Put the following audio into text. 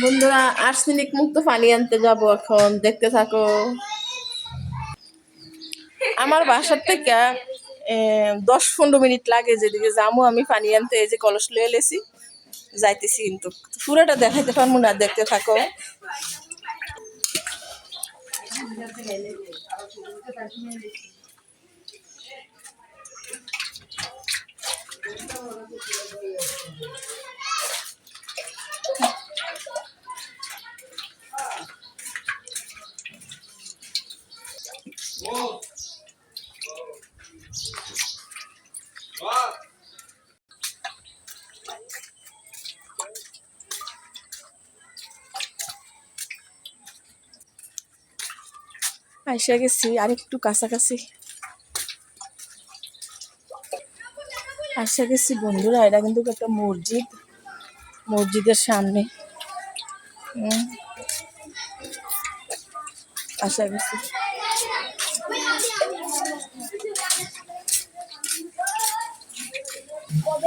বন্ধুরা, আর্সেনিক মুক্ত পানি আনতে যাব এখন, দেখতে থাকো। আমার বাসার থেকে দশ পনেরো মিনিট লাগে যেদিকে যাব আমি পানি আনতে, এই যে কলস লয়ে এলেছি, যাইতেছি কিন্তু। পুরোটা দেখাইতে পারব না, দেখতে থাকো। আইসা গেছি আর একটু কাছাকাছি আসা গেছি বন্ধুরা, এটা কিন্তু একটা মসজিদ, মসজিদের সামনে হুম। আসা